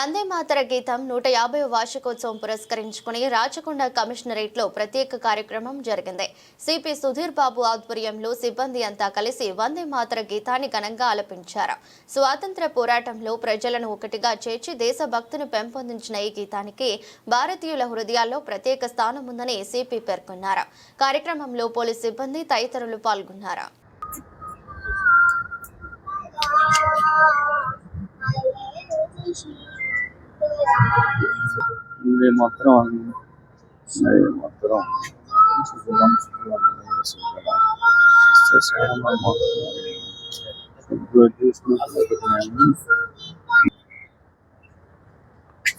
వందే మాతర గీతం నూట యాభై వార్షికోత్సవం పురస్కరించుకుని రాచకొండ కమిషనరేట్లో ప్రత్యేక కార్యక్రమం జరిగింది. సిపి సుధీర్ బాబు ఆధ్వర్యంలో సిబ్బంది అంతా కలిసి వందే మాతర గీతాన్ని ఘనంగా ఆలపించారు. స్వాతంత్ర పోరాటంలో ప్రజలను ఒకటిగా చేర్చి దేశభక్తిని పెంపొందించిన ఈ గీతానికి భారతీయుల హృదయాల్లో ప్రత్యేక స్థానం ఉందని సిపి పేర్కొన్నారు. కార్యక్రమంలో పోలీస్ సిబ్బంది తదితరులు పాల్గొన్నారు. ఇది మొత్తం మొత్తం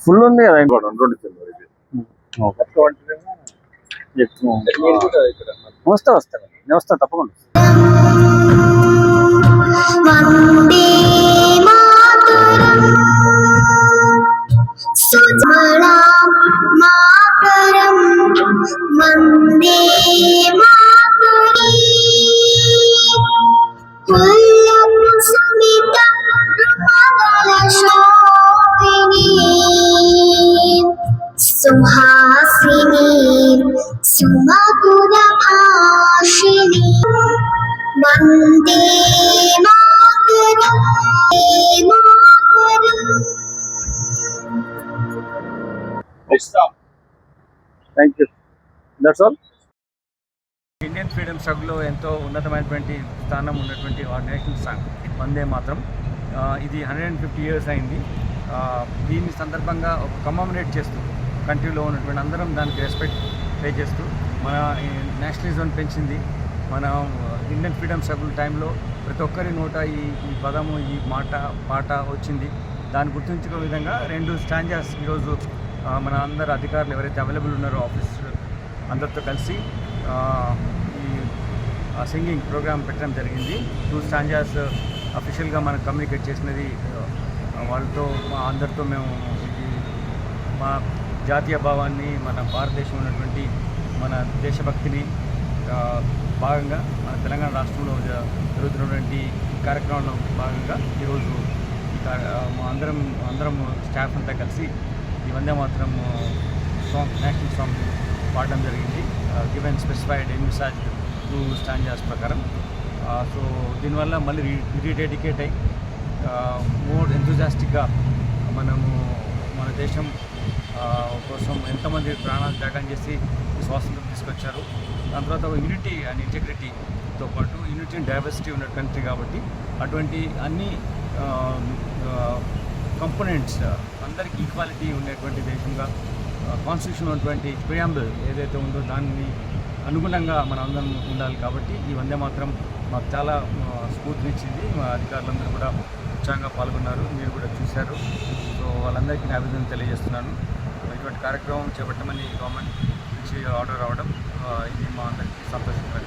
ఫుల్ ఉంది కదా ఇంకోటి రెండు ఎక్కువ వస్తా వస్తా. నేను వస్తా తప్పకుండా. सुहासिनी सुमधुरभाषिणी वन्दे मातरम् मातरम् thank you that's all Indian freedom స్ట్రగుల్లో ఎంతో ఉన్నతమైనటువంటి స్థానం ఉన్నటువంటి ఆర్గనైజేషన్ సాంగ్ వందే మాత్రం ఆ, ఇది హండ్రెడ్ అండ్ ఫిఫ్టీ ఇయర్స్ అయింది ఆ, దీని సందర్భంగా ఒక కమమరేట్ చేస్తూ కంట్రీలో ఉన్నటువంటి అందరం దానికి రెస్పెక్ట్ ప్లే చేస్తూ మన నేషనలిజం పెంచింది. మన ఇండియన్ ఫ్రీడమ్ స్ట్రగుల్ టైంలో ప్రతి ఒక్కరి నోట ఈ ఈ పదము ఈ మాట పాట వచ్చింది. దాన్ని గుర్తుంచుకో విధంగా రెండు స్టాంజాస్ ఈరోజు మన అందరు అధికారులు ఎవరైతే అవైలబుల్ ఉన్నారో ఆఫీస్ అందరితో కలిసి ఈ సింగింగ్ ప్రోగ్రామ్ పెట్టడం జరిగింది. టూ స్టాంజాస్ అఫీషియల్గా మనం కమ్యూనికేట్ చేసినది వాళ్ళతో మా అందరితో మేము మా జాతీయ భావాన్ని మన భారతదేశం ఉన్నటువంటి మన దేశభక్తిని భాగంగా మన తెలంగాణ రాష్ట్రంలో జరుగుతున్నటువంటి కార్యక్రమంలో భాగంగా ఈరోజు ఈ అందరం అందరం స్టాఫ్ అంతా కలిసి ఈ వందే మాత్రం సాంగ్ నేషనల్ సాంగ్ పాడడం జరిగింది. Given specified envisage two stanzas ప్రకారం. సో దీనివల్ల మళ్ళీ రీడెడికేట్ అయ్యి మోర్ ఎంతజాస్టిక్గా మనము మన దేశం కోసం ఎంతమంది ప్రాణాలు త్యాగం చేసి స్వాతంత్రం తీసుకొచ్చారు. దాని తర్వాత యూనిటీ అండ్ ఇంటిగ్రిటీతో పాటు యూనిటీ అండ్ డైవర్సిటీ ఉన్న కంట్రీ కాబట్టి అటువంటి అన్ని కంపోనెంట్స్ అందరికీ ఈక్వాలిటీ ఉండేటువంటి దేశంగా కాన్స్టిట్యూషన్ ఉన్నటువంటి ప్రియాంబుల్ ఏదైతే ఉందో దాన్ని అనుగుణంగా మన అందరం ఉండాలి కాబట్టి ఈ వందే మాత్రం మాకు చాలా స్ఫూర్తినిచ్చింది. మా అధికారులందరూ కూడా ఉత్సాహంగా పాల్గొన్నారు మీరు కూడా చూశారు. సో వాళ్ళందరికీ నా అభినందన తెలియజేస్తున్నాను. ఇటువంటి కార్యక్రమం చేపట్టమని గవర్నమెంట్ నుంచి ఆర్డర్ రావడం ఇది మా అందరికీ సంతోషకరం.